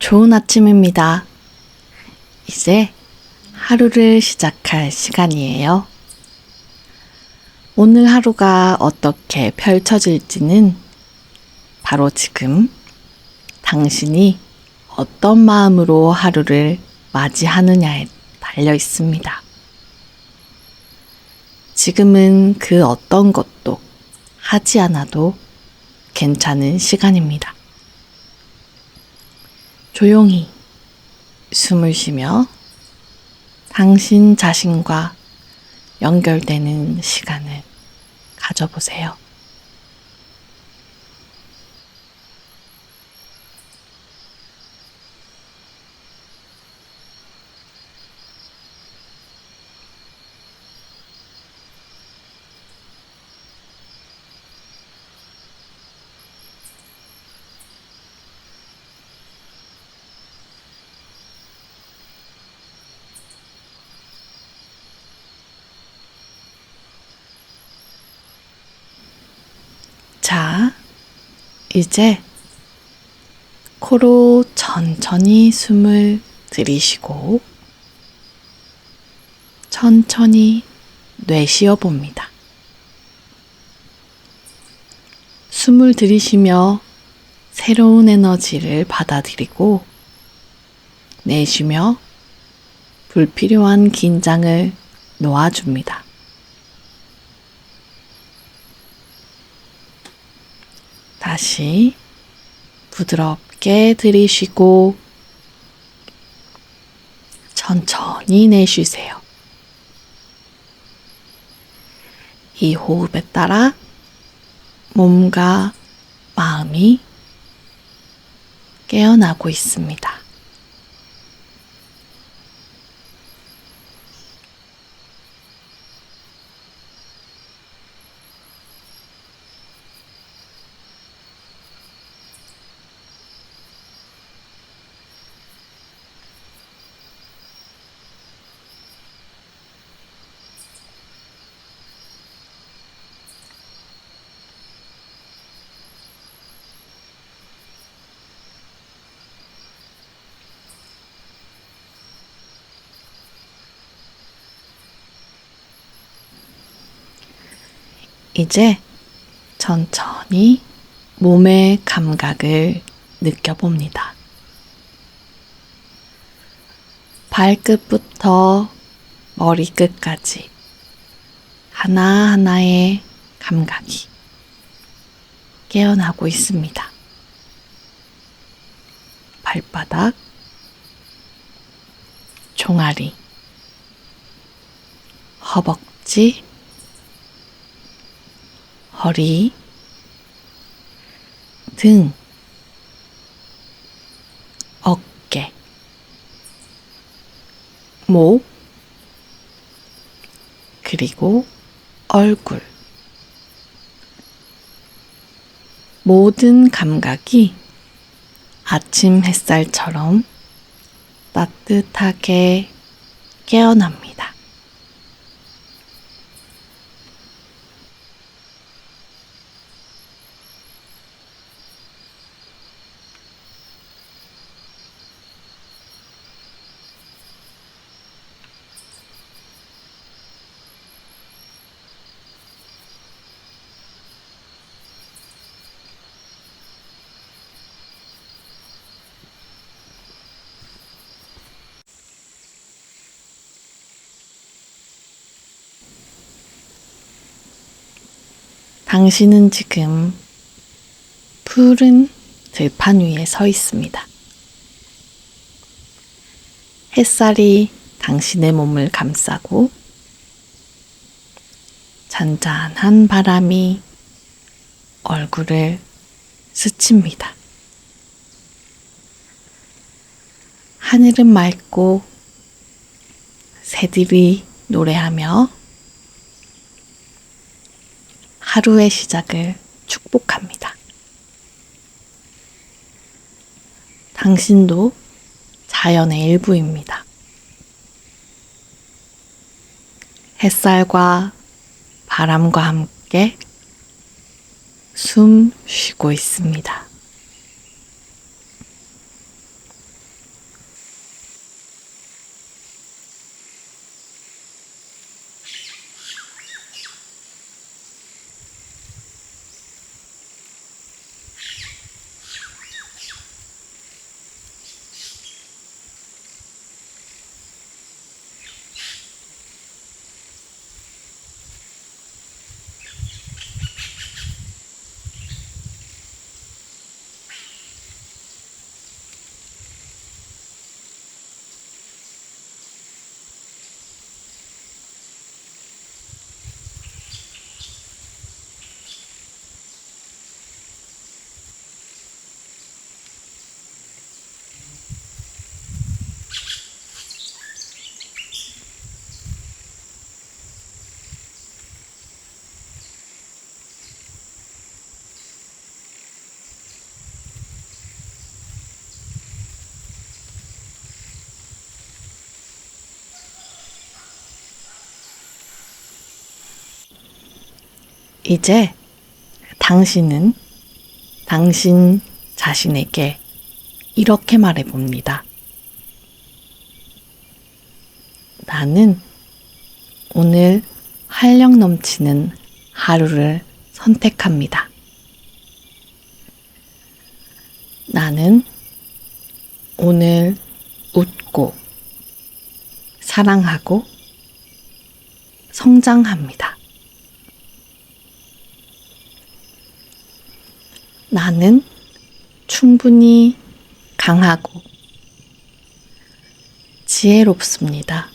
좋은 아침입니다. 이제 하루를 시작할 시간이에요. 오늘 하루가 어떻게 펼쳐질지는 바로 지금 당신이 어떤 마음으로 하루를 맞이하느냐에 달려 있습니다. 지금은 그 어떤 것도 하지 않아도 괜찮은 시간입니다. 조용히 숨을 쉬며 당신 자신과 연결되는 시간을 가져보세요. 자, 이제 코로 천천히 숨을 들이쉬고 천천히 내쉬어 봅니다. 숨을 들이쉬며 새로운 에너지를 받아들이고 내쉬며 불필요한 긴장을 놓아줍니다. 다시 부드럽게 들이쉬고 천천히 내쉬세요. 이 호흡에 따라 몸과 마음이 깨어나고 있습니다. 이제 천천히 몸의 감각을 느껴봅니다. 발끝부터 머리끝까지 하나하나의 감각이 깨어나고 있습니다. 발바닥, 종아리, 허벅지, 허리, 등, 어깨, 목, 그리고 얼굴. 모든 감각이 아침 햇살처럼 따뜻하게 깨어납니다. 당신은 지금 푸른 들판 위에 서 있습니다. 햇살이 당신의 몸을 감싸고 잔잔한 바람이 얼굴을 스칩니다. 하늘은 맑고 새들이 노래하며 하루의 시작을 축복합니다. 당신도 자연의 일부입니다. 햇살과 바람과 함께 숨 쉬고 있습니다. 이제 당신은 당신 자신에게 이렇게 말해 봅니다. 나는 오늘 활력 넘치는 하루를 선택합니다. 나는 오늘 웃고 사랑하고 성장합니다. 나는 충분히 강하고 지혜롭습니다.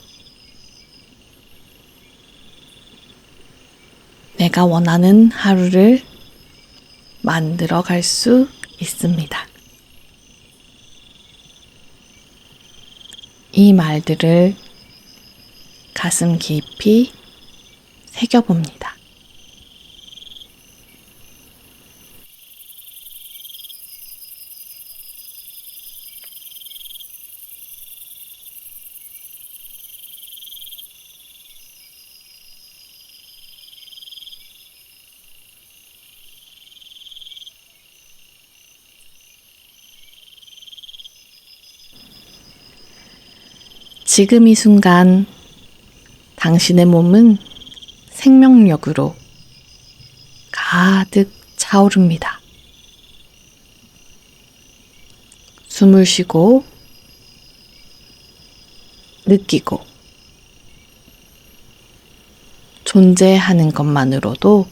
내가 원하는 하루를 만들어 갈 수 있습니다. 이 말들을 가슴 깊이 새겨봅니다. 지금 이 순간 당신의 몸은 생명력으로 가득 차오릅니다. 숨을 쉬고 느끼고 존재하는 것만으로도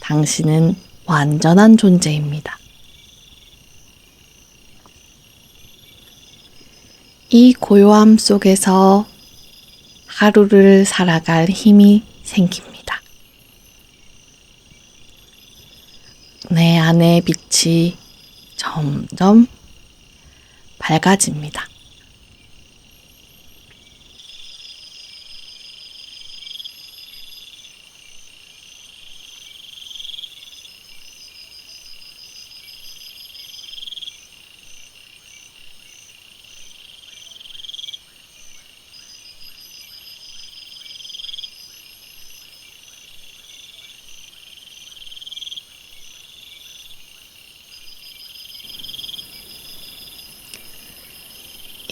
당신은 완전한 존재입니다. 이 고요함 속에서 하루를 살아갈 힘이 생깁니다. 내 안의 빛이 점점 밝아집니다.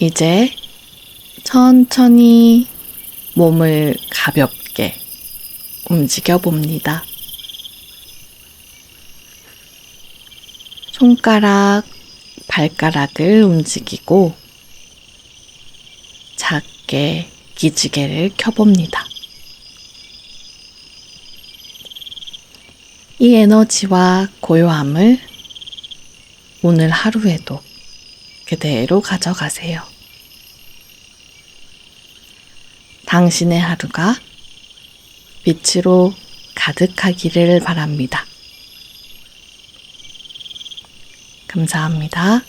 이제 천천히 몸을 가볍게 움직여 봅니다. 손가락, 발가락을 움직이고 작게 기지개를 켜봅니다. 이 에너지와 고요함을 오늘 하루에도 그대로 가져가세요. 당신의 하루가 빛으로 가득하기를 바랍니다. 감사합니다.